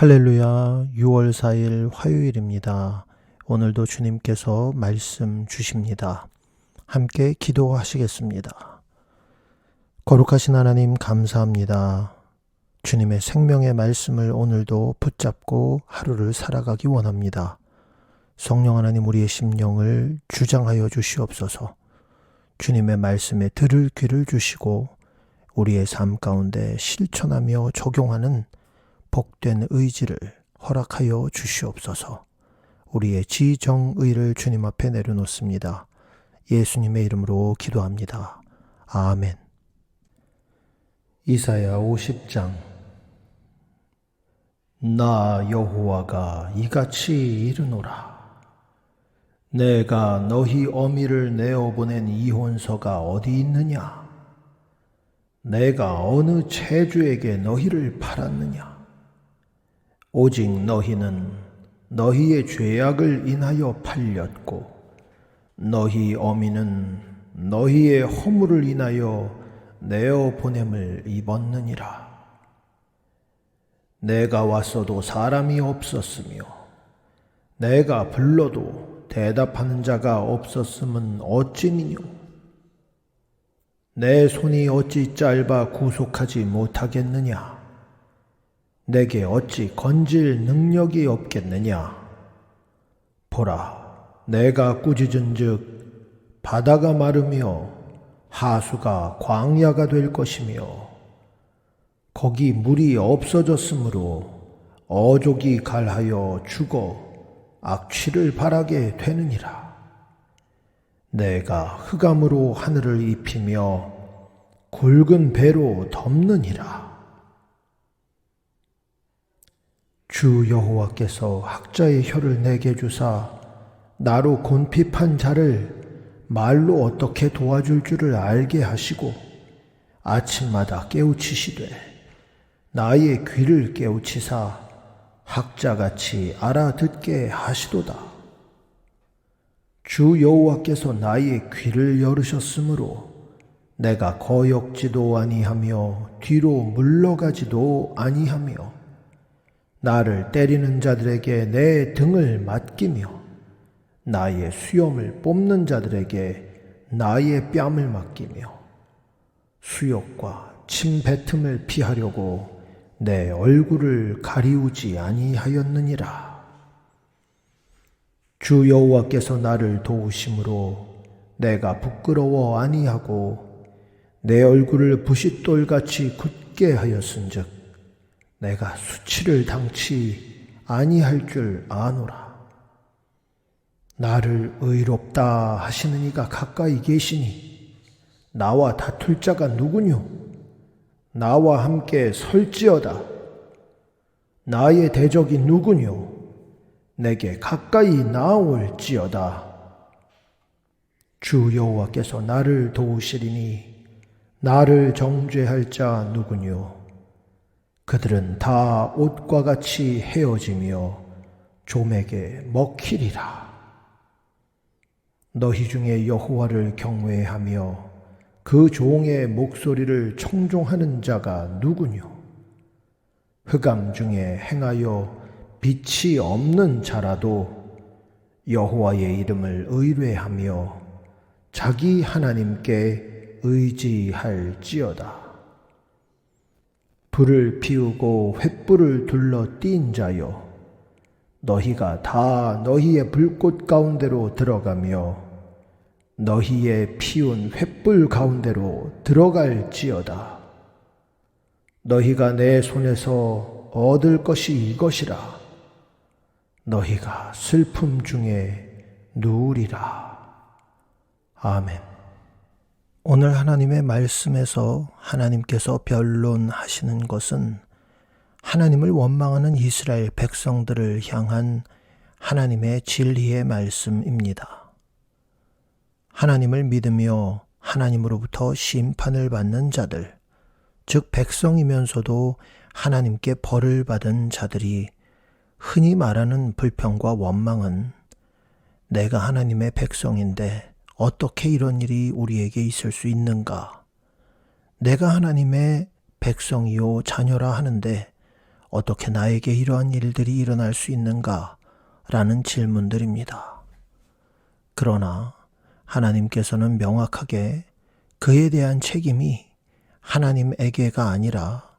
할렐루야, 6월 4일 화요일입니다. 오늘도 주님께서 말씀 주십니다. 함께 기도하시겠습니다. 거룩하신 하나님 감사합니다. 주님의 생명의 말씀을 오늘도 붙잡고 하루를 살아가기 원합니다. 성령 하나님 우리의 심령을 주장하여 주시옵소서. 주님의 말씀에 들을 귀를 주시고 우리의 삶 가운데 실천하며 적용하는 복된 의지를 허락하여 주시옵소서. 우리의 지정의를 주님 앞에 내려놓습니다. 예수님의 이름으로 기도합니다. 아멘. 이사야 50장 나 여호와가 이같이 이르노라. 내가 너희 어미를 내어 보낸 이혼서가 어디 있느냐? 내가 어느 체주에게 너희를 팔았느냐? 오직 너희는 너희의 죄악을 인하여 팔렸고 너희 어미는 너희의 허물을 인하여 내어 보냄을 입었느니라. 내가 왔어도 사람이 없었으며 내가 불러도 대답하는 자가 없었음은 어찌니뇨? 내 손이 어찌 짧아 구속하지 못하겠느냐? 내게 어찌 건질 능력이 없겠느냐? 보라, 내가 꾸짖은 즉 바다가 마르며 하수가 광야가 될 것이며 거기 물이 없어졌으므로 어족이 갈하여 죽어 악취를 바라게 되느니라. 내가 흑암으로 하늘을 입히며 굵은 배로 덮느니라. 주 여호와께서 학자의 혀를 내게 주사 나로 곤핍한 자를 말로 어떻게 도와줄 줄을 알게 하시고 아침마다 깨우치시되 나의 귀를 깨우치사 학자같이 알아듣게 하시도다. 주 여호와께서 나의 귀를 열으셨으므로 내가 거역지도 아니하며 뒤로 물러가지도 아니하며 나를 때리는 자들에게 내 등을 맡기며 나의 수염을 뽑는 자들에게 나의 뺨을 맡기며 수욕과 침 뱉음을 피하려고 내 얼굴을 가리우지 아니하였느니라. 주 여호와께서 나를 도우심으로 내가 부끄러워 아니하고 내 얼굴을 부싯돌같이 굳게 하였은즉 내가 수치를 당치 아니할 줄 아노라. 나를 의롭다 하시는 이가 가까이 계시니 나와 다툴 자가 누구뇨? 나와 함께 설지어다. 나의 대적이 누구뇨? 내게 가까이 나올지어다. 주 여호와께서 나를 도우시리니 나를 정죄할 자 누구뇨? 그들은 다 옷과 같이 헤어지며 좀에게 먹히리라. 너희 중에 여호와를 경외하며 그 종의 목소리를 청종하는 자가 누구뇨? 흑암 중에 행하여 빛이 없는 자라도 여호와의 이름을 의뢰하며 자기 하나님께 의지할지어다. 불을 피우고 횃불을 둘러 띈 자여 너희가 다 너희의 불꽃 가운데로 들어가며 너희의 피운 횃불 가운데로 들어갈지어다. 너희가 내 손에서 얻을 것이 이것이라. 너희가 슬픔 중에 누우리라. 아멘. 오늘 하나님의 말씀에서 하나님께서 변론하시는 것은 하나님을 원망하는 이스라엘 백성들을 향한 하나님의 진리의 말씀입니다. 하나님을 믿으며 하나님으로부터 심판을 받는 자들, 즉 백성이면서도 하나님께 벌을 받은 자들이 흔히 말하는 불평과 원망은 내가 하나님의 백성인데 어떻게 이런 일이 우리에게 있을 수 있는가? 내가 하나님의 백성이요 자녀라 하는데 어떻게 나에게 이러한 일들이 일어날 수 있는가? 라는 질문들입니다. 그러나 하나님께서는 명확하게 그에 대한 책임이 하나님에게가 아니라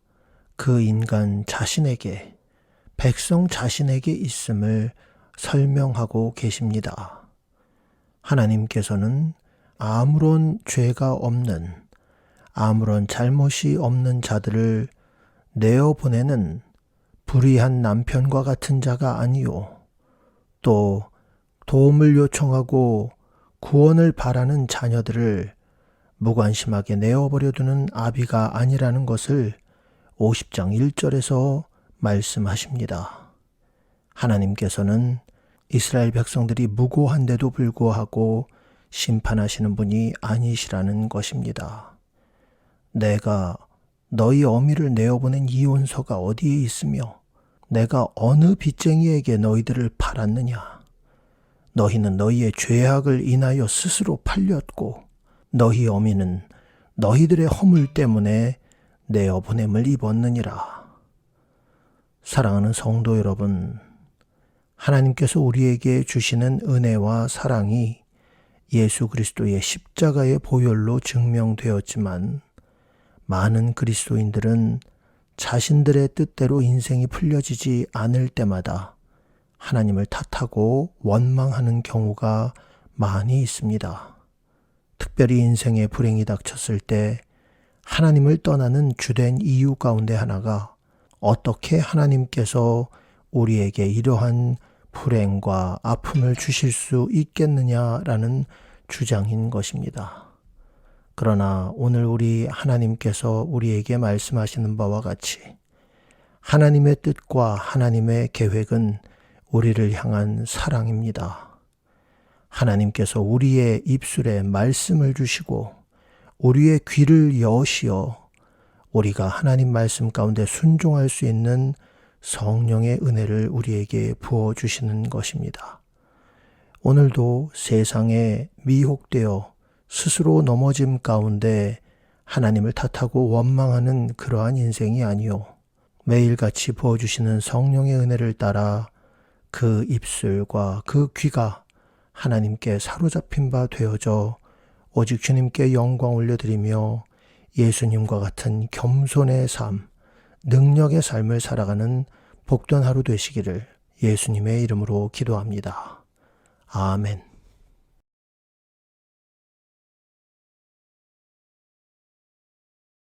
그 인간 자신에게, 백성 자신에게 있음을 설명하고 계십니다. 하나님께서는 아무런 죄가 없는, 아무런 잘못이 없는 자들을 내어 보내는 불의한 남편과 같은 자가 아니요. 또 도움을 요청하고 구원을 바라는 자녀들을 무관심하게 내어버려 두는 아비가 아니라는 것을 50장 1절에서 말씀하십니다. 하나님께서는 이스라엘 백성들이 무고한데도 불구하고 심판하시는 분이 아니시라는 것입니다. 내가 너희 어미를 내어보낸 이혼서가 어디에 있으며 내가 어느 빚쟁이에게 너희들을 팔았느냐? 너희는 너희의 죄악을 인하여 스스로 팔렸고 너희 어미는 너희들의 허물 때문에 내어보냄을 입었느니라. 사랑하는 성도 여러분, 하나님께서 우리에게 주시는 은혜와 사랑이 예수 그리스도의 십자가의 보혈로 증명되었지만 많은 그리스도인들은 자신들의 뜻대로 인생이 풀려지지 않을 때마다 하나님을 탓하고 원망하는 경우가 많이 있습니다. 특별히 인생에 불행이 닥쳤을 때 하나님을 떠나는 주된 이유 가운데 하나가 어떻게 하나님께서 우리에게 이러한 불행과 아픔을 주실 수 있겠느냐라는 주장인 것입니다. 그러나 오늘 우리 하나님께서 우리에게 말씀하시는 바와 같이 하나님의 뜻과 하나님의 계획은 우리를 향한 사랑입니다. 하나님께서 우리의 입술에 말씀을 주시고 우리의 귀를 여시어 우리가 하나님 말씀 가운데 순종할 수 있는 성령의 은혜를 우리에게 부어 주시는 것입니다. 오늘도 세상에 미혹되어 스스로 넘어짐 가운데 하나님을 탓하고 원망하는 그러한 인생이 아니요. 매일같이 부어주시는 성령의 은혜를 따라 그 입술과 그 귀가 하나님께 사로잡힌 바 되어져 오직 주님께 영광 올려드리며 예수님과 같은 겸손의 삶, 능력의 삶을 살아가는 복된 하루 되시기를 예수님의 이름으로 기도합니다. 아멘.